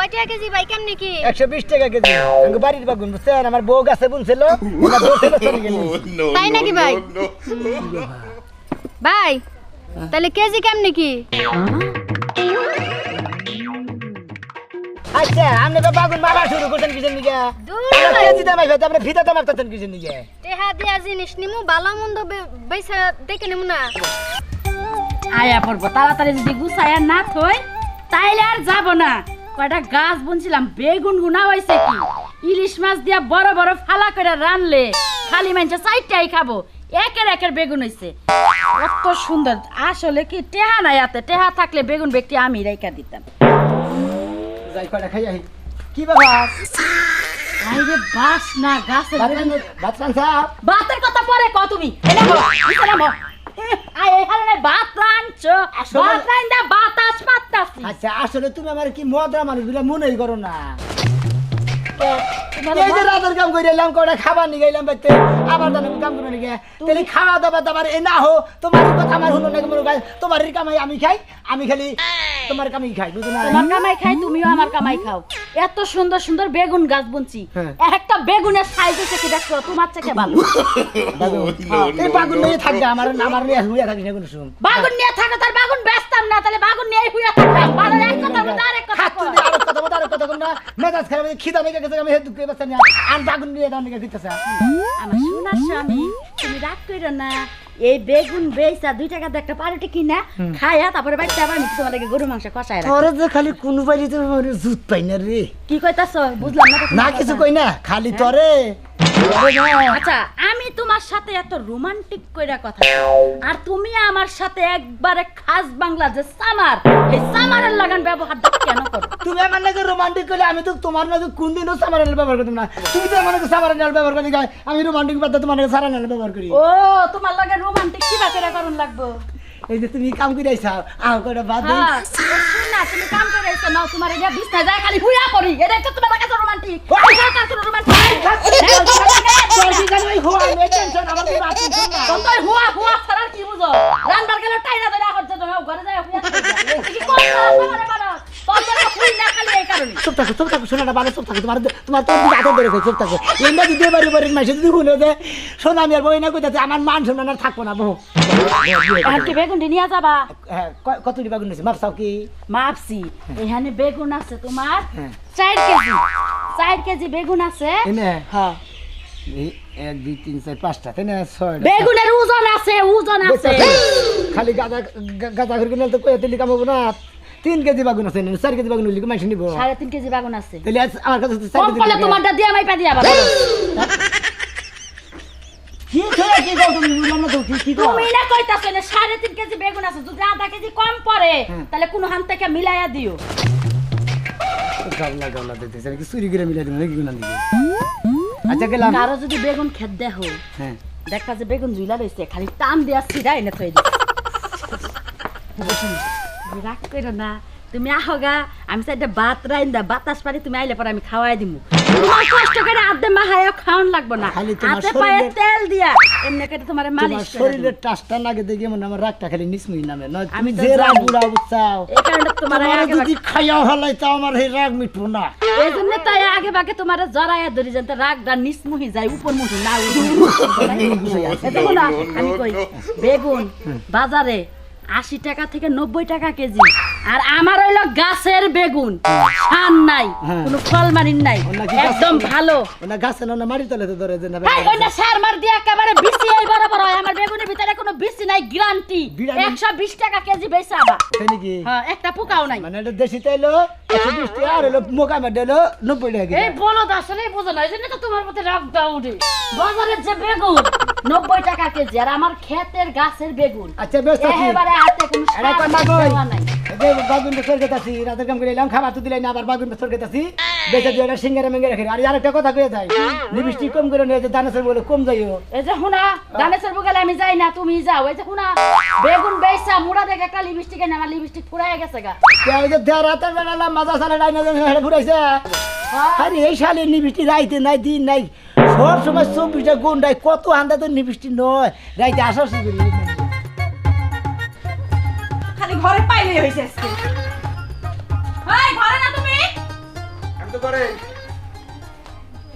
কয় টাকা কেজি ভাই কেমনে কি? টাকা কেজি। আমি বাড়ির বাগুন বুঝছেন? আমার বউ গাছে বুনছিল। আমার বউ ছেলে চলে গেল তাই নাকি ভাই? ভাই তাহলে কেজি কেমনে কি? আচ্ছা আপনি তো বাগুন মারা শুরু করছেন কিসের আমরা কেজি দাম আইবে আপনি ফিতা দাম আসতেছেন কিসের নিকে টেহা দিয়া জিনিস নিমু ভালো মন্দ বে- বেচা দেখে নিমু না। আয়া পড়ব তাড়াতাড়ি যদি গুছায়া না থই তাইলে আর যাব না। কয়টা গাছ বুনছিলাম বেগুন গুনা হয়েছে কি? ইলিশ মাছ দিয়া বড় বড় ফালা করে রানলে খালি মানছে চারটাই খাব একের একের বেগুন হয়েছে কত সুন্দর আসলে কি টেহা নাই হাতে টেহা থাকলে বেগুন ব্যক্তি আমি রেখা দিতাম। যাই কয়টা খাই আহি। কি আইরে বাস না গাছের ভাতের কথা পরে ক তুমি নামো। আয় এখানে ভাত রাঁধছো আসলে- ভাত রাঁধা বাতাস পাত্তাছি আচ্ছা আসলে তুমি আমার কি মদরা মানুষ বলে মনেই করো না। এই যে রাতের কাম করে এলাম কটা খাবার নিয়ে গেলাম বাইতে আবার জানো কাম করে নিয়ে তাহলে খাওয়া দাওয়া দাবার এ না হো তোমার কথা আমার হলো না মনে তোমার কামাই আমি খাই আমি খালি তোমার কামাই খাই বুঝো না তোমার কামাই খাই তুমিও আমার কামাই খাও। এত সুন্দর সুন্দর বেগুন গাছ বুনছি। হ্যাঁ। একটা বেগুনের সাইজ হচ্ছে কি দেখছ? তোমার থেকে ভালো। এই বাগুন নিয়ে থাকবে আমার আমার নিয়ে হুইয়া থাকি না কোনো শুন বাগুন নিয়ে থাকো তার বাগুন বেচতাম না তাহলে বাগুন নিয়ে হুইয়া থাকতাম ভালো এক কথা বলতে আরেক কথা খাচ্ছি কও। না, আরেক কথা বলতে আরেক কথা বলতে না। মেজাজ খারাপ হয়ে খিদা লেগে গেছে, আমি হে দুঃখে বাঁচতে না। আর বাগুন নিয়ে দাও নাকি দিতেছে। আমার সোনার স্বামী তুমি রাগ কইরো না এই বেগুন বেচা দুই টাকা একটা পারোটি কিনা খায়া তারপরে বাচ্চা আবার আমি তোমাদেরকে গরু মাংস কষায়। তোরে যে খালি কোনো বাড়িতে জুত পাই না রে কি কইতাছ বুঝলাম না না কিছু কই না খালি তরে তরে। আচ্ছা আমি তোমার সাথে এত রোমান্টিক কইরা কথা আর তুমি আমার সাথে একবারে খাস বাংলা যে সামার এই সামারের লাগান ব্যবহারটা কেন করো? তুমি আমার নাকি রোমান্টিক করলে আমি তো তোমার নাকি কোনদিনও সামারেল ব্যবহার করতাম না। তুমি তো আমার নাকি সামারেল ব্যবহার করি গায় আমি রোমান্টিক বাদ তোমার নাকি সারানাল ব্যবহার করি। ও তোমার লাগে রোমান্টিক কিবা করে করুন লাগবো? এই যে তুমি কাম করে আইসাও আও করে বাদ হ্যাঁ শুন না তুমি কাম করে এসে নাও তোমার এটা বিছনা যায় খালি হুইয়া পড়ি। এটা তো রোমান্টিক রোমান্টিক তোর কোনো তোর হুয়া হুয়া ছাড়া কি বুঝো? রান্নার গেলে টাইনা ধরে হচ্ছে তো ঘরে যায় হুয়া কি কারণে। চুপ থাকো চুপ থাকো শোনা না চুপ থাকো। তোমার তোমার তোর দিকে হাতে ধরে চুপ থাকো। এমনি যদি বাড়ি বাড়ির মাসে যদি শুনে যে শোনা আমি আর বই না কইতাছে আমার মান শোনা না থাকব না বহু বেগুন নিয়ে যাবা? হ্যাঁ কত দিবা গুনেছে মাপসাও কি? মাপছি। এখানে বেগুন আছে তোমার হ্যাঁ। চার কেজি চার কেজি বেগুন আছে। হ্যাঁ এক দুই তিন চার পাঁচটা তাই না বেগুনের ওজন আছে ওজন আছে। খালি গাদা গাদা করে কিনে তো কয়ে তেলি কামাবো না। তিন কেজি বাগুন আছে চার কেজি বাগুন হইলে নিবো? সাড়ে তিন কেজি বেগুন আছে। তাহলে আমার কাছে চার কেজি। তোমারটা দিয়ে বাবা। কি কি তুমি? বুঝলাম না কি কি কও তুমি না কইতাছ না সাড়ে তিন কেজি বেগুন আছে যদি আধা কেজি কম পড়ে হুম। তাহলে কোন হান থেকে মিলাইয়া দিও। গাবলা গাবলা দিতেছে নাকি চুরি করে মিলাই দিবে নাকি গুনা দিবে? আচ্ছা গেলাম। কারও যদি বেগুন খেত দেখো হ্যাঁ। দেখা যে বেগুন জুইলা রয়েছে খালি টান দিয়া সিধা এনে থই দিও রাগ করো না। তুমি আহগা আমি সাইডে ভাত রাইন দা বাতাস পারি তুমি আইলে পরে আমি খাওয়াই দিমু তোমার কষ্ট করে আদে মাহায় খাওয়ান লাগবো না খালি তোমার হাতে পায়ে তেল দিয়া এমনি করে তোমার মালিশ করে শরীরের টাসটা নাগে দেখে মনে আমার রাগটা খালি নিসমুই নামে নয় তুমি আমি যে রাগ বুড়া বুঝছাও এই কারণে তোমার আগে যদি খাইয়া হলাই তাও আমার এই রাগ মিটবো না এই জন্য তাই আগে বাগে তোমার জড়াইয়া ধরি যেন রাগটা নিসমুহি যায় উপর মুঠি না দেখো না আমি কই বেগুন বাজারে আশি টাকা থেকে নব্বই টাকা কেজি আর আমার হইল গাছের বেগুন। সান নাই হ্যাঁ। কোনো ফল মারিন নাই ওনা একদম ভালো। ওনা গাছে না মারি তলে তো ধরে না এই ওইটা সার মার দিয়ে একেবারে বিসি এই বরাবর হয়। আমার বেগুনের ভিতরে কোনো বিসি নাই গ্যারান্টি বিরানি- একশো বিশ টাকা কেজি বেচা আবার। তাই নাকি? হ্যাঁ একটা পোকাও নাই। মানে এটা দেশি তাইলো একশো বিশ টাকা আর হলো মোকা মেডে হলো নব্বই টাকা এই। বলো আসলে বোঝো না এই জন্য তো তোমার মধ্যে রাগ উঠে। বাজারের যে বেগুন নব্বই টাকা কেজি আর আমার ক্ষেতের গাছের বেগুন। আচ্ছা বেশ আছি। একেবারে হাতে কোনো সার নাই। বাগুন বেসর রাতের কাম করে এলাম খাবার তো দিলাই না আবার বাগুন বেসর গেতাছি বেচে দিয়ে এটা সিঙ্গারে মেঙ্গে রেখে আর আরেকটা কথা কয়ে যায় লিপস্টিক কম করে নিয়ে বলে কম যাইও। এই যে হুনা দানেশের বুকালে আমি যাই না তুমি যাও। এই যে হুনা বেগুন মুড়া দেখে একটা লিপস্টিক এনে আমার লিপস্টিক ফুরাই গেছে গা। যে রাতের বেলা মাজা ডাইনা ঘুরাইছে। আরে এই সালে রাইতে নাই দিন নাই। সব সময় চব্বিশটা গুন্ডাই কত তো নিবিষ্টি নয়। রাইতে আসা করি খালি ঘরে পাইলেই হয়েছে আজকে। এই ঘরে না তুমি? করে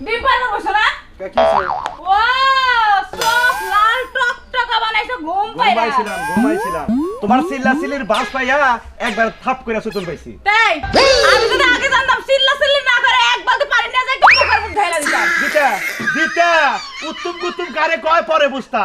বিপার বসো না। কে কি হইছে? ও সব লাল বানাইছো ঘুম পাইরা ঘুমাইছিলাম ঘুমাইছিলাম। তোমার চিল্লা চিল্লির বাস পাইয়া একবার থাপ করে সুতল পাইছি। তাই আমি যদি আগে জানতাম চিল্লা চিল্লি না করে এক বালতি পানি নিয়ে যাই মুখের দিতাম দিতা দিতা উত্তম কারে কয় পরে বুঝতা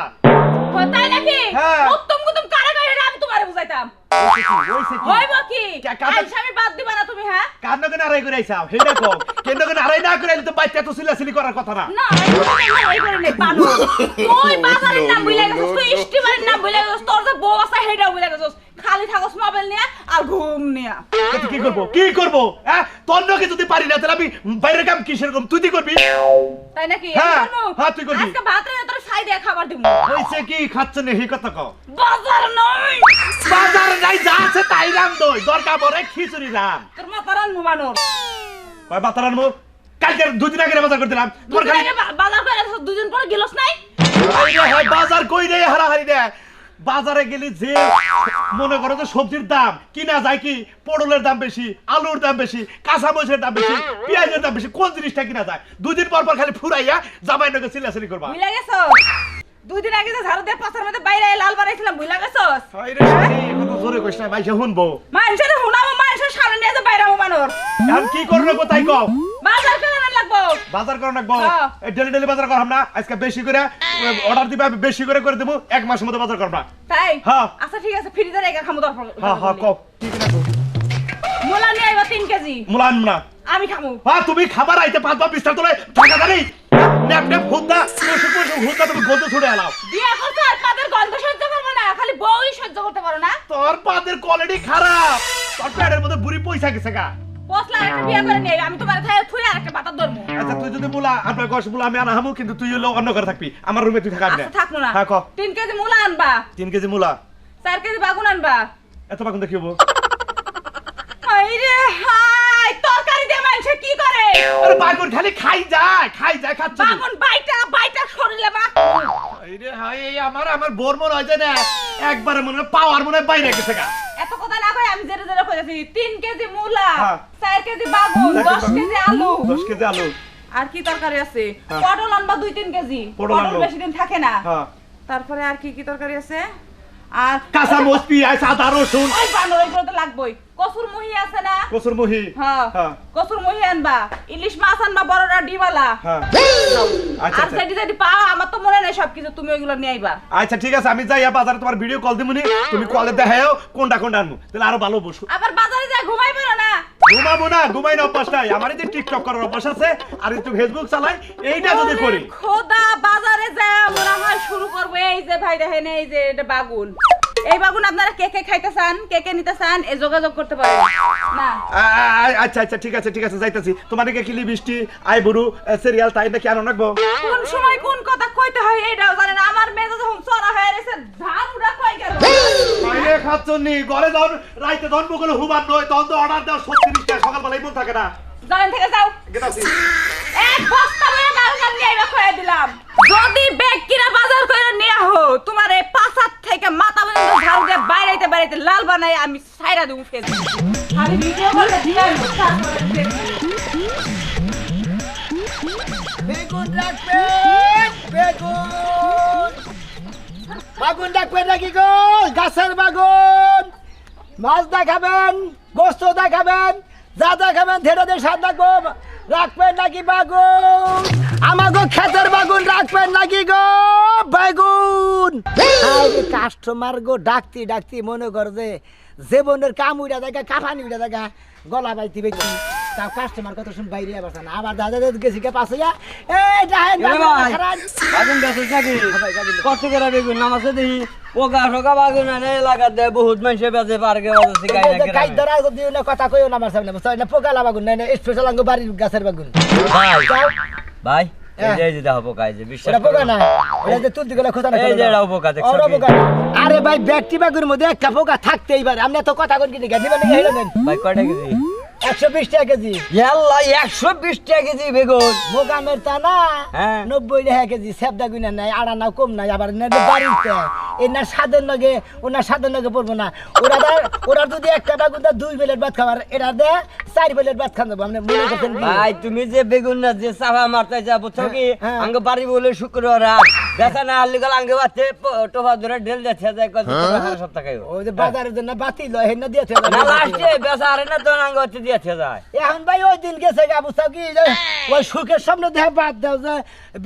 হয় তাই নাকি? হ্যাঁ। উত্তম কুতুম কারে এটা আমি তোমারে বুঝাইতাম। হইব কি কা- আইসা আমি বাদ দিবা না তুমি হ্যাঁ? কান্ন কেন আড়াই করে আইসাও হেডা কম কেন কেন আড়াই না করে তো বাইতে তো চিল্লা করার কথা না। না এই করে নাই, এই করে নাই, পানু। তুই বাজারের নাম ভুলে গেছিস তুই স্টিমারের নাম ভুলে গেছিস তোর যে বউ আছে হেডা ভুলে গেছিস। খালি থাকস মোবাইল নিয়ে আর ঘুম নিয়ে। কি করব? কি করব? হ্যাঁ? তোর নাকি যদি পারি না তাহলে আমি বাইরের কাম কিসের কম তুই কি করবি? তাই নাকি? হ্যাঁ, হ্যাঁ, তুই করবি। আজকে ভাত রেঁধে তোর ছাই দিয়ে খাবার দিব। হইছে কি খাচ্ছ না এই কথা কও। বাজার নয়! তাই রাম দই দরকার পড়ে খিচুড়ি রাম। তোর মাতারান ঘুমানোর কয় আনব কালকে আগে বাজার করে দিলাম। তোমার খালি বাজার করে দুদিন পর গেলস নাই? বাজার কই রে হারাহারি রে? বাজারে গেলে যে মনে করো যে সবজির দাম কিনা যায় কি? পটলের দাম বেশি আলুর দাম বেশি কাঁচা মরিচের দাম বেশি পেঁয়াজের দাম বেশি কোন জিনিসটা কিনা যায়? দুদিন পর পর খালি ফুরাইয়া জামাই নগে চিল্লাচিল্লি করবা। গেছস দুই দিন আগে যে ঝাড়ু দিয়ে পাশার মধ্যে বাইরে লাল বানাইছিলাম ভুলে গেছস? কথা জোরে কইস না মাইসে শুনব। মানুষের হুনামো মানুষের সামনে নিয়ে যে বাইরে এখন কি করব কও? বাজার করে আনার লাগবো। বাজার করো না গো হ্যাঁ। এই ডেলি ডেলি বাজার করাম না আজকে বেশি করে অর্ডার দিবা আমি বেশি করে করে দেবো এক মাসের মধ্যে বাজার করবা তাই? হ্যাঁ। আচ্ছা ঠিক আছে ফ্রিজে রেখে খামু দরকার হ্যাঁ হ্যাঁ কও কি কিনা কও মোলা নিয়ে আইবা তিন কেজি। মুলান না। আমি খামু। হ্যাঁ তুমি খাবার আইতে পাঁচ বা বিস্তার তোলে জানি। ন্যাপ ন্যাপ হুদ্দা পশু পশু তুমি গন্ধ ছুড়ে এলাও। বিয়ে করছ আর তাদের গন্ধ সহ্য করব না খালি বউই সহ্য করতে পারো না। তোর পাদের কোয়ালিটি খারাপ। তোর প্যাডের মধ্যে বুড়ি পয়সা গেছে গা। পচলা একটা বিয়ে করে নিয়ে আমি তোমার থাই থুই আর একটা বাতার ধরবো। আচ্ছা তুই যদি মুলা আপনার গস মুলা আমি আনা হামু কিন্তু তুই হলো অন্য ঘরে থাকবি। আমার রুমে তুই থাকাবি থাকব না হ্যাঁ ক তিন কেজি মূলা আনবা। তিন কেজি মুলা। চার কেজি বাগুন আনবা। এত বাকুন দেখিব হাই রে হাই তরকারি দিয়ে মানুষে কি করে? আরে বাকুন খালি খাই যায় খাই যায় খাচ্ছে বাগুন বাইটা বাইটা শরীরে রে হাই এই আমার আমার বোর মন হয় না একবারে মনে পাওয়ার মনে বাইরে গেছে গা। এত কথা না কই আমি জেরে জেরে কইতাছি তিন কেজি মূলা হ্যাঁ। চার কেজি বাগুন চার দশ কেজি কেজি আলু। দশ কেজি আলু। আর কি তরকারি আছে? হ্যাঁ। পটল আনবা দুই তিন কেজি। পটল বেশি দিন থাকে না। হ্যাঁ। তারপরে আর কি কি তরকারি আছে? আর কাঁচা মরিচ পেঁয়াজ আদা রসুন। ওই বানো ওইগুলো তো লাগবেই। কসুর মুহি আছে না? কসুর মুহি? হ্যাঁ। হ্যাঁ। কসুর মুহি আনবা ইলিশ মাছ আনবা বড়রা ডিবালা। হ্যাঁ। আচ্ছা আর আচ্ছা যেটি যেটি পাও আমার তো মনে নেই সবকিছু তুমি ওইগুলো নিয়ে আইবা। আচ্ছা ঠিক আছে আমি যাই বাজারে তোমার ভিডিও কল দিমুনি তুমি কলে দেখাও কোনটা কোনটা আনব। তাহলে আরও ভালো বসো। আবার বাজারে যা ঘুমাই পারো না? ঘুমাবো না ঘুমাই না অভ্যাস নাই। আমার যে টিকটক করার অভ্যাস আছে আর একটু ফেসবুক চালাই এইটা যদি করি। খোদা বাজারে যা মনে হয় শুরু করব। এই যে ভাই দেখেন এই যে এটা বাগুন। এই বাগুন আপনারা কে কে খাইতে চান কে কে নিতে চান এই যোগাযোগ করতে পারেন না। আচ্ছা আচ্ছা ঠিক আছে ঠিক আছে যাইতাছি। তোমার কি কিলি বৃষ্টি আই বুড়ু সিরিয়াল তাই নাকি আনো রাখব কোন সময় কোন কথা কইতে হয় এইটাও জানেন আমার মেয়ে যখন চড়া হয়ে রয়েছে ঝাড়ুটা কই গেল? বাইরে খাচ্ছনি ঘরে যখন রাইতে ধন বগলে হুবার নয় তখন তো অর্ডার দেওয়া সত্যি টাকা সকালবেলায় মন থাকে না। জানেন থেকে যাও। এক বস্তা মেয়ে বাজার নিয়ে আইবা কয়ে দিলাম। যদি ব্যাগ কিনা বাজার করে নিয়ে হো তোমার এই পাশার থেকে মাথা পর্যন্ত ঝাড়ু দিয়ে বাইরেতে বাইরেতে লাল বানাই আমি সাইরা দেবো ফেসবুক আমি ভিডিও করে দিয়ে বেগুন রাখবেন বেগুন। বাগুন রাখবেন নাকি গো? গাছের বাগুন। মাছ দেখাবেন গোস্ত দেখাবেন। যা খাবেন ধীরে ধীরে সাদা রাখব রাখবেন নাকি বাগুন? আমাকে খেতের বাগুন রাখবেন নাকি গো বেগুন? কাস্টমার গো ডাকতি ডাকতি মনে কর যে জীবনের কাম উড়া দেখা কাফানি উড়া দেখা গলা বাইতি বেটি তাও কাস্টমার কত শুন বাইরে আবার না আবার দাদা দাদা গেছি কে পাশে যা এই ভাই, কষ্ট করে বেগুন এলাকা দেয় বহুত মানুষে বেঁচে পার্কে গাই না কাই গ্রামে। ধরা দিও না কথা কইও না আমার সামনে বুঝছ? না পোকা না স্পেশাল আঙ্গ বাড়ির গাছের বাগুন। ভাই ভাই। আরে ভাই ব্যক্তি বাগুর মধ্যে একটা পোকা থাকতেই পারে। আপনি তো কথা কোন কি নিগা নিবেন নাকি হেলো নেন ভাই কয়টা কেজি? একশো বিশ টাকা কেজি। ইয়াল্লা একশো বিশ টাকা কেজি বেগুন। মোকামের তা না হ্যাঁ। নব্বই টাকা কেজি সেবদা গুনা নাই আড়া নাও কম নাই আবার না বাড়িতে। এনার স্বাদের লগে ওনার স্বাদের লগে পড়ব না। ওরা যদি একটা বাগুন দুই প্লেট ভাত খাবার এটা দে চার প্লেট ভাত খান দেবো। আপনি মনে করছেন ভাই তুমি যে বেগুন না যে চাপা মারতে যাব তো কি? হ্যাঁ। আঙ্গ বাড়ি বলে শুক্রবার বেচা না আল্লি গেল আঙ্গে বাচ্চে টোপা ধরে ঢেল যাচ্ছে যায় কত সপ্তাহ খাইব ওই যে বাজারের জন্য বাতি লয় হেন দিয়েছে না লাস্টে বেচা আরে না তো আঙ্গ বাচ্চে দিয়েছে যায়। এখন ভাই ওই দিন গেছে বুঝতাম কি? ওই সুখের সামনে দেখে বাদ দাও যে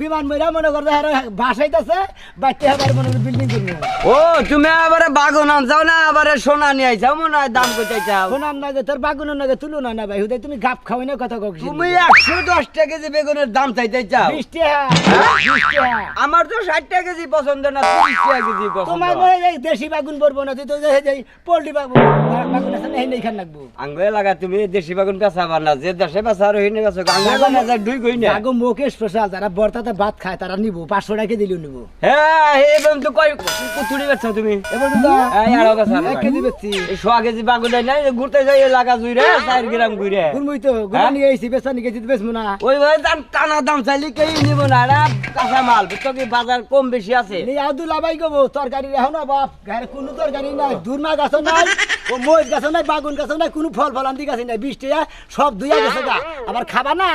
বিমান মহিলা মনে হ্যাঁ বাসাইতেছে বাচ্চা আবার মনে করে বিল্ডিং করব। ও তুমি আবার বাগুন আনছাও না? আবার সোনা নিয়ে আইছাও? মনে হয় দাম কইতে চাও। শোনার নাগে তোর বাগুনের নাগে তুলো না না ভাই? হুদাই তুমি গাপ খাওয়াই না কথা কখি তুমি একশো দশ টাকা কেজি বেগুনের দাম চাইতে চাও। বিশ টাকা বিশ টাকা আমার তো ষাট টাকা কেজি পছন্দ না তিরিশ টাকা কেজি পছন্দ। তোমার মনে হয় দেশি বাগুন পড়ব না তুই তো পোল্ট্রি বাগুন বাগুন আছে না এই নেই খান লাগবো। আঙ্গে লাগা তুমি দেশি বাগুন বেচাবার না যে দেশে বেচা আর হিনে বেচো আঙ্গে যায় দুই কই না আগো স্পেশাল যারা বর্তাতে ভাত খায় তারা নিবো পাঁচশো টাকা দিলেও নিবো। হ্যাঁ এবার তো কয় কুতুড়ি বেচছো তুমি? এবার তো এই আরও বেচা এক কেজি বেচছি। এই সোয়া কেজি বাগুন নাই ঘুরতে যাই গ্রাম ঘুরে গুনবই তো গুনা নিয়ে এসেছি বেচা নিয়ে গেছি বেচবো না। ওই ভাই দাম টানা দাম চাইলে কেউ নিব না কাঁচা মাল কি? বাজার কম বেশি আছে। ভাই গো তরকারি রাখো না বাপ ঘরে কোনো তরকারি নাই দুর্মা গাছও নাই। ও মরিচ গাছও নাই বাগুন গাছও নাই কোনো ফল ফলান্তি গাছ নাই বৃষ্টি সব দুইয়া গেছে গা। আবার খাবা না?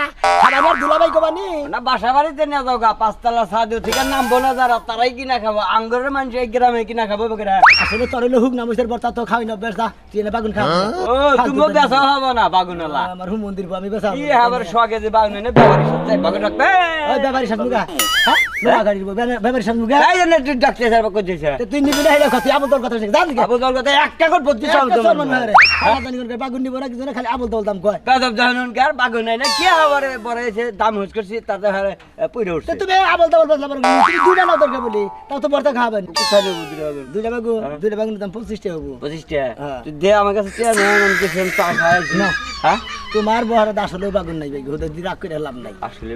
খাবা না দুলা ভাই গোবানি না বাসা বাড়িতে নিয়ে যাও গা পাঁচতলা সাদু থেকে নাম বোনা যারা তারাই কিনা খাব। আঙ্গরের মানুষ এই গ্রামে কিনা খাব বেগরা। আসলে তোর হলো হুক নামসের বর্তা তো খাওয়াই না বেসা তুই এনে বাগুন খাওয়া ও তুমি বেচা হব না বাগুনলা আমার হুম মন্দির আমি বেসা কি আবার সোয়া কেজি বাগুন এনে ব্যবহারের সাথে বাগুন রাখবে। ওই ব্যাপারী সাজমুগা হ্যাঁ? লোহা গাড়ি দিব ব্যাপারী সাজমুগা এই জন্য তুই ডাক্তার সাহেব করছিস তুই নিবি না হেলে কথা আবল তোর কথা জান কি? আবু দল কথা একটা করে পড়তে চাও তো বাগুন নিব না কিছু না খালি আবল তোল দাম কয়। কাজব জানুন কার বাগুন নাই না। কি আবার বড় এসে দাম হুস করছি তাতে হারে পুইরে উঠছে। তুমি আবল তাবল বদলা পারো তুমি দুইটা না দরকার বলি তাও তো বর্তা খাবেন কোথায় নেব দুটো বাগুন? দুইটা বাগু দুইটা বাগুন দাম পঁচিশ টাকা হব। পঁচিশ টাকা? হ্যাঁ। তুই দে আমার কাছে চেয়ার নেই আমি কিছু চা খাই না। হ্যাঁ? তোমার বহারে আসলে বাগুন নাই ভাই করে লাভ নাই। আসলে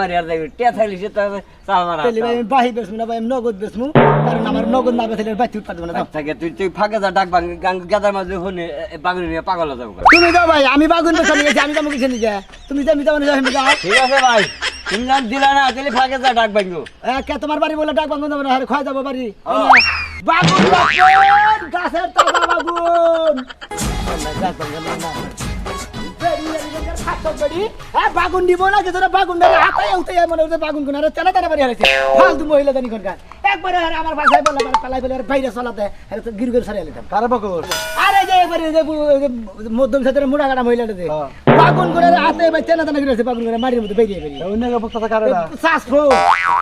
মারি আর সে তাহলে ভাই আমি বাহি বেসমু না ভাই আমি নগদ বেসমু কারণ আমার নগদ না বেসলে বাতি উৎপাদ না থাকে তুই তুই ফাঁকে যা ডাক গাদার মাঝে হনে বাগুন নিয়ে পাগল যাব তুমি দাও ভাই আমি বাগুন বেসা নিয়ে আমি যাব কিছু নিয়ে তুমি যাবি যাব না যাও ঠিক আছে ভাই তুমি না দিলা না তাহলে ফাঁকে যা ডাক বাঙ্গো কে তোমার বাড়ি বলে ডাক বাগুন যাব না আরে খয় যাব বাড়ি। বাগুন বাগুন গাছের তাজা বাগুন। হ্যাঁ, বাগুন দিব না ওরা বাগুন ধরে হাতে উঠে যায় মনে হচ্ছে বাগুন কোন তেনা তেনা বাড়ি হারাইছে। ফালতু মহিলা জানি কোনকার একবারে আর আমার ভাষায় বলে আর পালাই বলে আর বাইরে চলাতে আর তো গিরগির সারিয়ে নিতাম কারে বকর আরে যে একবারে যে বু- যে মধ্যম সাথে মোড়া কাটা মহিলাটা যে বাগুন করে হাতে এবার তেনা তেনা করে বাগুন করে মাটির মধ্যে বেরিয়ে বেরিয়ে। অন্য বক্তা কারে শ্বাস ফো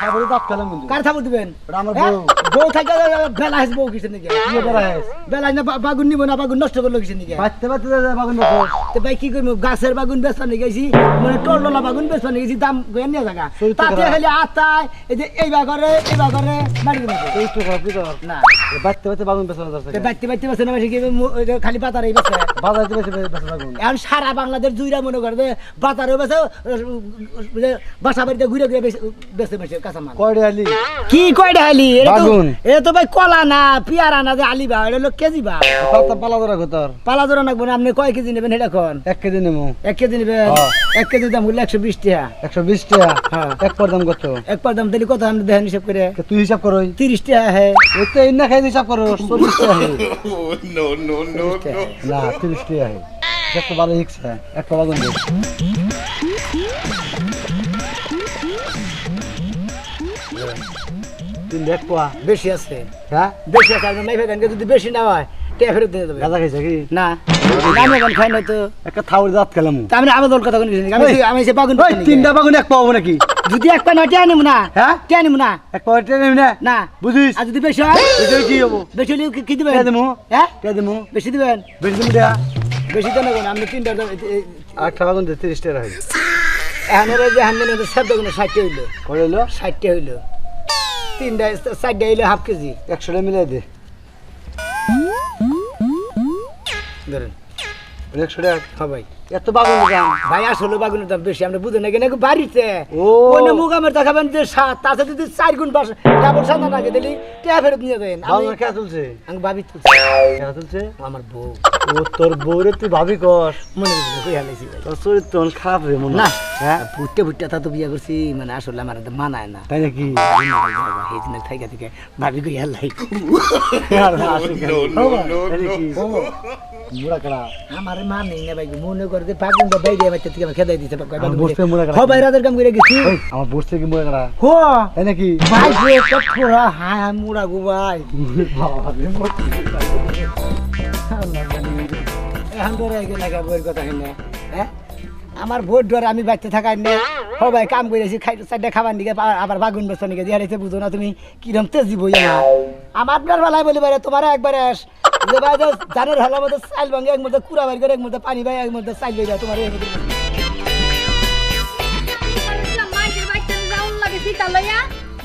খাবারে দাঁত কালাম কিন্তু। কার থাবো দিবেন? আমার হ্যাঁ? বউ। বউ থাকে বেলা হাস বউ কিসের নাকি কি বেলা হাস? বেলা না বা- বাগুন নিব না বাগুন নষ্ট করল কিসের নাকি বাচ্চা বাচ্চা বাগুন বকর তো ভাই কি করব? গাছের বাগুন বেচবা নিয়ে গেছি মানে টললা বাগুন বেচবা নিয়ে গেছি দাম গয়ে নিয়ে জায়গা তাতে। খালি আতায় এই যে এই বাগরে এই বাগরে মাটির মধ্যে। এই তো কি তোর না। বাচ্চা বাচ্চা বাগুন বেচা যাচ্ছে তো বাইতে বাইতে বেছে না বেশি কি খালি বাজারে বেছে বাজারে বেচে বেচে বাগুন। এখন সারা বাংলাদেশ জুইরা মনে করে যে বাজারে বেছে বাসা বাড়িতে ঘুরে ঘুরে বেছে বেছে বেছে কাঁচামাল। আলি? কি কয়টা হালি এটা তো ভাই কলা না পিয়ারা না যে আলিবা এটা হলো কেজি বা। পালা ধরা তোর পালা ধরে নাকবো না আপনি কয় কেজি নেবেন এটা কোন? এক কেজি নেব। এক কেজি নেবেন। এক কেজি দাম হলো একশো বিশ টাকা। একশো বিশ টাকা? হ্যাঁ। এক পর দাম কত? এক পার দাম তাহলে কত আপনি দেখেন হিসাব করে? তুই হিসাব করই। তিরিশ টাকা হ্যাঁ ওই তো না খাই হিসাব করো চল্লিশ টাকা হয়। না তিরিশ টাকা হয় তো ভালো শিখছে একটা বাগুন তিন দেখ পোয়া বেশি আছে। হ্যাঁ? বেশি আছে আপনার মাইফে দেন যদি বেশি না হয় টাকা ফেরত দিয়ে দেবে। গাঁজা খাইছে কি? না। আমি এখন খাই না তো একটা থাউর দাঁত খেলাম। আমি আবার দল কথা কোনো আমি আমি সে বাগুন তিনটা বাগুন এক পাবো নাকি? যদি এক পা না টিয়া নিব না। হ্যাঁ? টিয়া নিব না। এক ট্রেনে না? না। বুঝিস? আর যদি বেশি হয় কি হব? বেশি হলে কি- দিবেন? কে দেবো হ্যাঁ? কে দেবো বেশি দিবেন? বেশি দিবি দেয়া। বেশি দেন না আপনি তিনটা আট টাকা আটটা তিরিশ টাকা হইল। এখন ওরা যে হান্ডেন সব দেখুন ষাটটা হইল। এলো ষাটটা হইল। তিনটা চারটা হইল হাফ কেজি। একশো টাকা মিলাই দে। ধরেন। একশো টাকা। হ্যাঁ ভাই এত বাগুনের দাম ভাই আসলে বাগুনের দাম বেশি আমরা বুঝে না কেন বাড়িতে ও। অন্য মুগামের দেখাবেন যে সাত তাতে যদি চার গুণ ডাবল সাদা নাকি দিলি টিয়া ফেরত নিয়ে দেন আমি বাগুনের কে তুলছে আমি ভাবি তো কে তুলছে আমার বউ ও তোর বউরে তুই ভাবি কর মনে কই হালাইছি ভাই তোর চরিত্র অনেক খারাপ রে মনে না হ্যাঁ ফুটতে ফুটতে তা তো বিয়ে করছি মানে আসলে আমার এটা মানায় না তাই নাকি এই জন্য থাইকা থেকে ভাবি কই হালাই। আমার মা নেই না ভাই মনে থেকে খেদাই দিতে বসতে মুড়া। হ ভাই রাতের কাম করে গেছি। আমার বসছে কি মুড়া কাড়া? হো। তাই নাকি? ভাই যে সব পুরা হ্যাঁ মুড়া গো ভাই। বাবা রে, এখন ধরে এগে বইয়ের কথা শুনে হ্যাঁ আমার ভোট ধরে আমি বাচ্চা থাকাই না। সবাই কাম করেছি খাই চারটে খাবার দিকে আবার বাগুন বস্তা নিকে দিয়ে বুঝো না তুমি কিরম তেজি বই আমার। আপনার বেলায় বলি তোমার একবার যে ভাই জানের হলার মধ্যে চাইল ভাঙে এক মধ্যে কুড়া বাইর করে এক মধ্যে পানি ভাই এক মধ্যে চাইল লই তোমার এই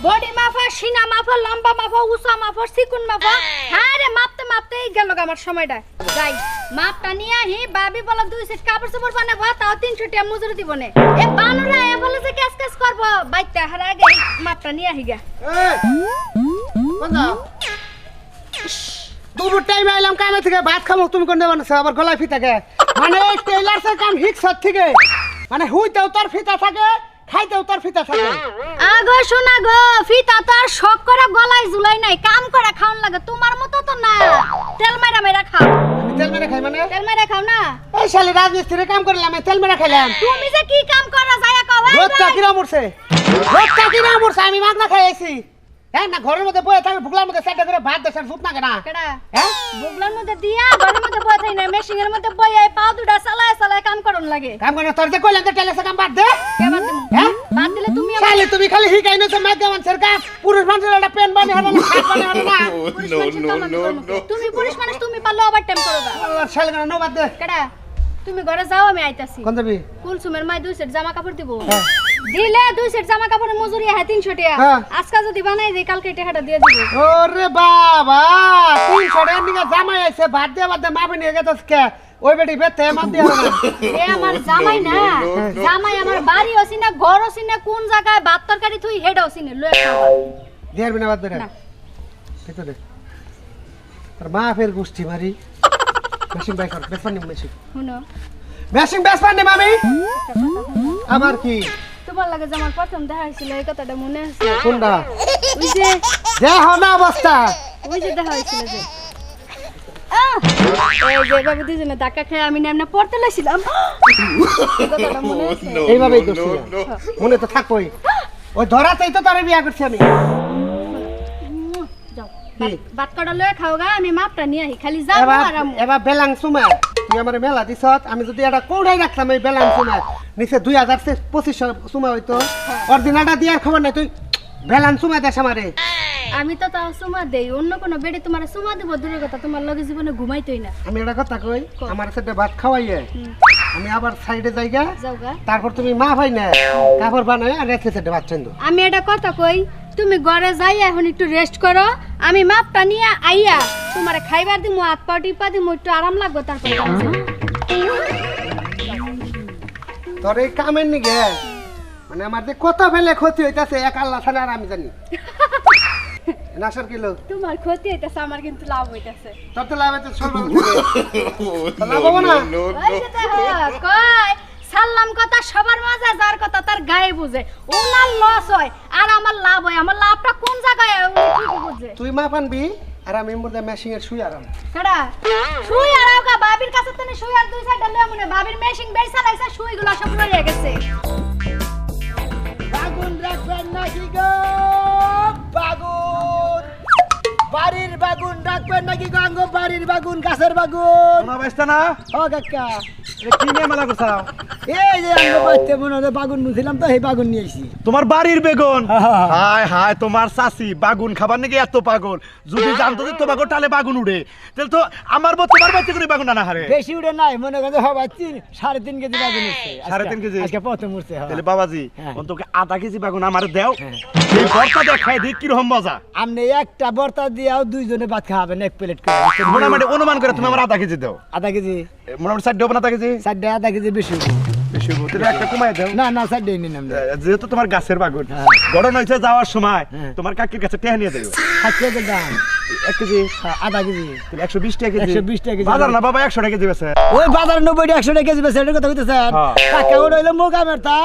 বডি মাফা সিনা মাফা লম্বা মাফা উঁচা মাফা চিকুন মাফা হ্যাঁ রে মাপতে মাপতেই গেল আমার সময়টা যাই মাপটা নিয়ে আহি বাবি বলা দুই সেট কাপড় চোপড় বানাবো তাও তিনশো টাকা মজুরি দিব নে এ বানুরা এ বলে যে ক্যাশ ক্যাশ করব বাইতে হারা আগে মাপটা নিয়ে আহি গা দুপুর টাইম আইলাম কামে থেকে ভাত খাব তুমি কোন দেবান আবার গলায় ফিতা গে মানে এই টেইলার সে কাম হিক সত থেকে। মানে হুইতেও তার ফিতা থাকে খাইতেও তার ফিতা থাকে। আগো শোনা গো ফিতা তো আর শখ করে গলায় ঝুলাই নাই কাম করে খাওন লাগে তোমার মতো তো না। তেল মেরা মেরা খাও। আমি তেল মেরে খাই মানে? তেল মেরা খাও না? এই শালি রাজমিস্ত্রি কাম করলাম তেল মেরে খাইলাম। তুমি যে কি কাম করো যায় কও ভাই রোদটা কিরা মরছে রোদটা কিরা মরছে আমি মাগনা খাইছি হ্যাঁ না ঘরের মধ্যে বয়ে থাকবে ভুগলার মধ্যে সাইডে করে ভাত দেশের সুপ না। কেনা কেডা? হ্যাঁ? বুগলার মধ্যে দিয়া ঘরের মধ্যে বয়ে থাই না মেশিং এর মধ্যে বয়ে পাও দুটা চালায় চালায় কাম করন লাগে। কাম করে তোর যে কইলাম তো টেলেছে কাম বাদ দে। কে বাদ দিমু? হ্যাঁ? বাদ দিলে তুমি শালি তুমি খালি হিকাই নছে মাইকে মানুষের কাজ। পুরুষ মানুষের একটা পেন বানি হবে না হাত বানি হবে না। পুরুষ মানুষের কাম আমি করব কি? তুমি পুরুষ মানুষ তুমি পারলে ওভার টাইম করবা আল্লাহ শালি কেন? নবাদ দে। কেডা? তুমি ঘরে যাও আমি আইতাছি। কোন যাবি? কুলসুমের মাই দুই সেট জামা কাপড় দিব। হ্যাঁ। দিলে দুই সেট জামা কাপড়ের মজুরি হ্যাঁ তিনশো টাকা। হ্যাঁ। আজকে যদি বানাই দেই কালকে টাকাটা দিয়ে দিব। ওরে বাবা তিনশো টাকার নিকে জামাই আছে ভাত দিয়ে ভাত দিয়ে মাপে নিয়ে গেছিস কে? ওই বেটি বেতে মাপ দিয়ে এ আমার জামাই না জামাই আমার বাড়ি না ঘর না কোন জায়গায় ভাত তরকারি তুই হেড ওসি না লয়ে খাওয়া দিয়ে আসবি বাদ না। ভিতরে তোর মা ফের গোষ্ঠী মারি মেশিন বাই কর বেসপান মেশিন। শুনো। মেশিন বেসপান মামি। আবার কি? তোমার লাগে আমার প্রথম দেখা হয়েছিল এই কথাটা মনে আছে? কোনটা? ওই যে যে হনা অবস্থা। ওই যে দেখা হয়েছিল যে। দুজনে ধাক্কা খেয়ে আমি নেমনে পড়তে লাগছিলাম। এই কথাটা মনে আছে? এইভাবেই মনে তো থাকবোই। ওই ধরাতেই তো তারে বিয়া করছি আমি। উম, যাও। কি? ভাত কটা লয়ে খাও গা আমি মাপটা নিয়ে আহি খালি যাব এবার এবার বেলাং সুমা তুই আমার মেলা দিছত আমি যদি এটা কৌড়াই রাখতাম এই বেলাং সুমা নিচে দুই হাজার পঁচিশশো সুমা হইতো। অরিজিনালটা দিয়ার খবর নাই তুই বেলাং সুমা দেশ আমারে। আমি তো তাও সুমা দেই অন্য কোনো বেডে তোমার সুমা দেবো দূরের কথা তোমার লগে জীবনে ঘুমাইতোই না। আমি একটা কথা কই আমার সাথে ভাত খাওয়াইয়ে আমি আবার সাইডে যাইগা তারপর তুমি মা ভাই না কাপড় বানায় আর রেখে সেটে ভাত চেন্দো আমি এটা কথা কই তুমি ঘরে যাই এখন একটু রেস্ট করো আমি মাপটা নিয়ে আইয়া তোমার খাইবার দিমু হাত পা টিপা দিমু একটু আরাম লাগবে তারপর। তোর এই কামের নিগে মানে আমার যে কত ফেলে ক্ষতি হইতাছে এক আল্লাহ ছাড়া আর আমি জানি। নাসার কিলো তোমার ক্ষতি হইতেছে আমার কিন্তু লাভ হইতেছে। তোর তো লাভ সব হব না? কয় সাল্লাম কথা সবার মাঝে যার কথা তার গায়ে বুঝে। ওনার লস হয় আর আমার লাভ হয়। আমার লাভটা কোন জায়গায় উনি ঠিকই বুঝে? তুই মা পানবি? আর এমন দা মেশিং এর শুই আরাম। কেডা শুই আর কা? বাবির কাছে তনে শুই আর দুই সাইড লয়ে মনে বাবির মেশিং বেইসা চালাইছে শুই গুলো সব রয়ে গেছে। বাগুন রাখবেন নাকি গো? বাগুন বাড়ির বাগুন রাখবেন নাকি গো আঙ্গ বাড়ির বাগুন গাছের বাগুন। বাইস্তা না? ও কাকা। এটা কি নিয়ে মেলা করছাও এই যে মনে হয় বাগুন বুঝছিলাম তো এই বাগুন নিয়ে এসেছি তোমার বাড়ির বেগুন? হ্যাঁ, হ্যাঁ, হ্যাঁ। হায় হায় তোমার চাচি বাগুন খাবার নাকি এত পাগল? যদি জানতো যে তোমাকে টালে বাগুন উড়ে। তাহলে তো আমার বউ তোমার বাচ্চা করে বাগুন আনা হারে। বেশি উঠে নাই মনে সাড়ে তিন কেজি বাগুন উঠছে সাড়ে তিন কেজি? আজকে প্রথম উঠছে হ্যাঁ। তাহলে বাবাজি হ্যাঁ। অন্তকে আধা কেজি বাগুন আমার দেও। এই কীরকম মজা। আপনি একটা বর্তা দিয়েও দুইজনে ভাত খাওয়াবেন এক প্লেট করে। মোটামুটি অনুমান করে তুমি আমার আধা কেজি দাও। আধা কেজি। মোটামুটি ষাট দেবো না আধা কেজি? চারটে আধা কেজি বেশি। বেশি যেহেতু তোমার গাছের বাগুন হ্যাঁ। গরম হয়েছে যাওয়ার সময় হ্যাঁ। তোমার কাকির কাছে টেহা নিয়ে দেবো এক কেজি? হ্যাঁ, আধা কেজি। একশো বিশ টাকা কেজি। 120 টাকা কেজি। বাজার না বাবা একশো টাকা কেজি বেছে ওই বাজার নব্বই একশো টাকা কেজি বেছে কথা হ্যাঁ। টাকা ওটা হইল ওটা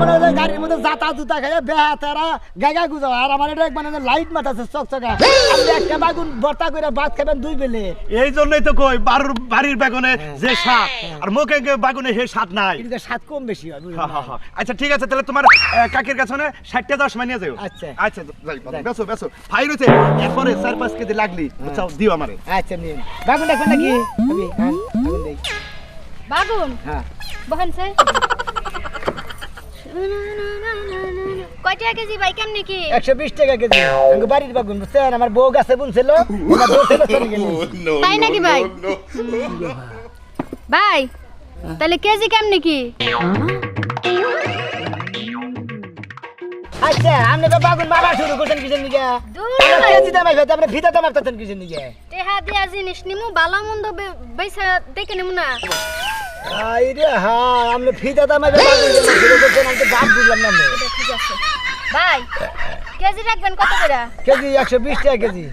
মনে গাড়ির মধ্যে জাতা জুতা খাইয়া বেহা তারা গাগা গুজা আর আমার এটা মানে লাইট মাথাছে চকচকা। আপনি একটা বাগুন ভর্তা করে ভাত খাবেন দুই বেলে। এই জন্যই তো কই বাড়ির বাড়ির বাগুনে হ্যাঁ। যে স্বাদ আর মুখে বাগুনে সে স্বাদ নাই। কিন্তু স্বাদ কম বেশি হয় হা, হা, না? হা। আচ্ছা ঠিক আছে তাহলে তোমার কাকির কাছে মানে ষাটটা দশ মানে যাও আচ্ছা। আচ্ছা যাই, যাই। বেসো বেসো। ফাই রয়েছে এরপরে চার পাঁচ কেজি লাগলি বুঝছাও দিও আমারে। আচ্ছা নিন। বাগুন দেখবেন নাকি আমি, হ্যাঁ, বাগুন? হ্যাঁ। বহেন সে কয় টাকা কেজি ভাই কেমনি কি? একশো বিশ টাকা কেজি। বাড়ির বাগুন বুঝছেন? আমার বউ গাছে বুনছিল। আমার বউ ছেলে চলে গেল। তাই নাকি ভাই? ভাই তাহলে কেজি কেমনি কি? আচ্ছা আপনি তো বাগুন মারা শুরু করছেন কিসের আমরা কেজি আপনি দাম কিসের টেহা দিয়া জিনিস নিমু ভালো মন্দ বেচা দেখে নিমু না। আই রে ফিতা দাম করছেন আমি তো বাপ বুঝলাম না ঠিক আছে ভাই কেজি রাখবেন কত করে? কেজি একশো বিশ টাকা কেজি।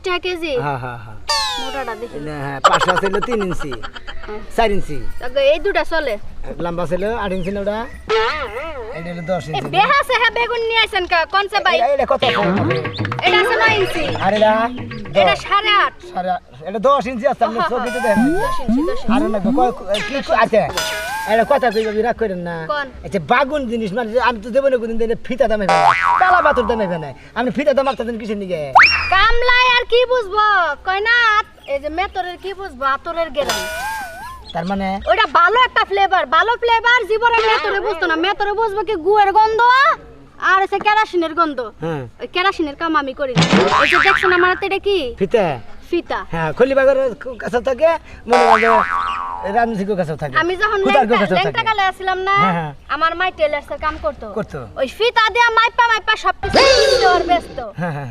টাকা কেজি? হ্যাঁ হ্যাঁ হ্যাঁ। মোটাটা দেখি। না, হ্যাঁ ছিল ইঞ্চি চার ইঞ্চি। তাকে এই দুটা চলে। লম্বা ছিল আট ইঞ্চি ওটা? এটা হলো ইঞ্চি। হ্যাঁ বেগুন নিয়ে আসেন কা কোন সে ভাই এটা- এটা কত এটা আছে ইঞ্চি। আর এটা এটা সাড়ে আট। এটা দশ ইঞ্চি আছে আপনি আরও আচ্ছা এটা কথা কই রাগ করেন না। আচ্ছা বাগুন জিনিস মানে আমি তো দেবো না কোনদিন দিলে ফিতা দামে ফেলে তালা পাথর দামে ফেলে আপনি ফিতা দাম আপনাদের কিসের নিকে? কামলাই আর কি বুঝব? কয় না এই যে মেতরের কি বুঝব? আতরের গেরাম। তার মানে? ওইটা ভালো একটা ফ্লেভার ভালো ফ্লেভার জীবনে মেতরে বুঝতো না। মেতরে বুঝব কি গুয়ের গন্ধ? আর কেরাসিনের গন্ধ হ্যাঁ ওই কেরাসিনের কাম আমি করি না। ওই যে দেখছেন আমার হাতে এটা কি ফিতা ফিতা হ্যাঁ কাছে থাকে মনে হয় কাছে থাকে আমি যখন। কালে না হ্যাঁ, হ্যাঁ। আমার মাই টেলার্সের কাম করতো করতো। ওই ফিতা দিয়া মাইপা মাইপা কিনতো আর ব্যস্ত।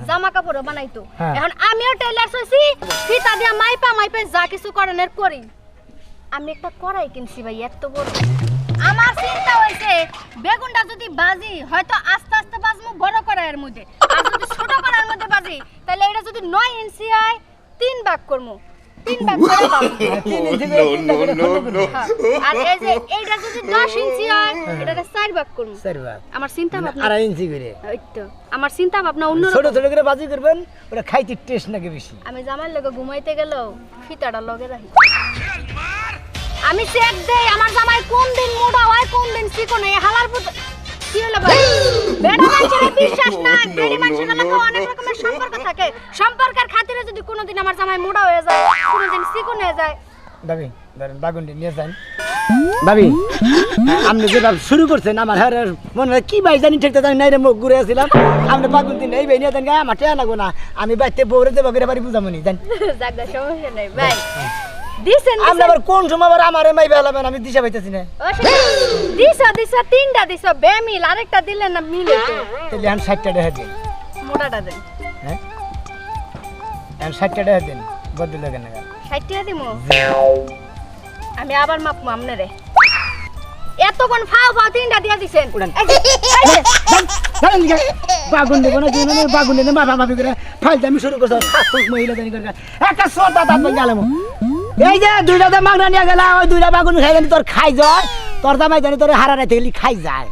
জামা কাপড়ও বানাইতো। এখন আমিও টেলার্স হইছি ফিতা দিয়া মাইপা মাইপা যা কিছু করেনের করি আমি একটা কড়াই কিনছি ভাই এত বড় আমার চিন্তা হইছে বেগুনটা যদি বাজি হয়তো আস্তে আস্তে বাজমু বড় কড়াইয়ের মধ্যে। আর যদি ছোট করার মধ্যে বাজি তাহলে এটা যদি নয় ইঞ্চি হয় তিন ভাগ করমু। তিন ভাগ করে করব। হ্যাঁ। আর এই যে এইটা যদি দশ ইঞ্চি হয় এটা চার ভাগ করব চার ভাগ। আমার চিন্তা ভাবনা আড়াই ইঞ্চি করে। ওই তো আমার চিন্তা ভাবনা অন্য ছোট ছোট করে বাজি করবেন ওটা খাইতে টেস্ট নাকি বেশি। আমি জামার লগে ঘুমাইতে গেল ফিতাটা লগে রাখি। আমি চেক দেই আমার জামাই কোন দিন মোটা হয় কোন দিন চিকন হয় হালার পুত কি হলো ভাই? বেড়া মানুষের বিশ্বাস নাই বেড়ি মানুষের লাগে অনেক রকমের সম্পর্ক থাকে। সম্পর্কের খাতিরে যদি কোনোদিন আমার জামাই মোটা হয়ে যায় কোনোদিন চিকন হয়ে যায়। ভাবি ধরেন বাগুনটি নিয়ে যান। ভাবি আপনি যে ভাব শুরু করছেন আমার হ্যাঁ মনে হয় কি ভাই জানি ঠিক জানি নাই রে মুখ ঘুরে আসছিলাম। আপনি বাগুন দিন এই ভাই নিয়ে দেন গা আমার টেয়া লাগবো না। আমি বাইতে বউরে দেবো করে বাড়ি বুঝামনি জান জাগা সমস্যা নাই ভাই। দিছেন আপনি আবার কোন সময় আবার আমার মাই বেলাবেন আমি দিশা পাইতেছি না। দিছা দিছা তিনটা দিছা বেমিল আরেকটা দিলে না মিলে তো তাহলে এখন ষাটটা টাকা দিন। মোটাটা দেন। হ্যাঁ? এখন ষাটটা টাকা দিন বদল লাগে না ষাট টাকা দিমু? আমি আবার মাপমু এতক্ষণ ফাও ফাও তিনটা দিয়া দিছেন। বাগুন দেবো না কেন বাগুন দেবো মাফা মাফি করে ফাইলতে আমি শুরু করছি। মহিলা জানি করে। একটা সোটা তাপ গেলাম এই যে দুইটা দাম মাগনা নিয়ে গেলা, ওই দুইটা মাগুন খাই তোর খাই যায়। তোর দামাই জানি তোর হারা গেলি খাই যায়।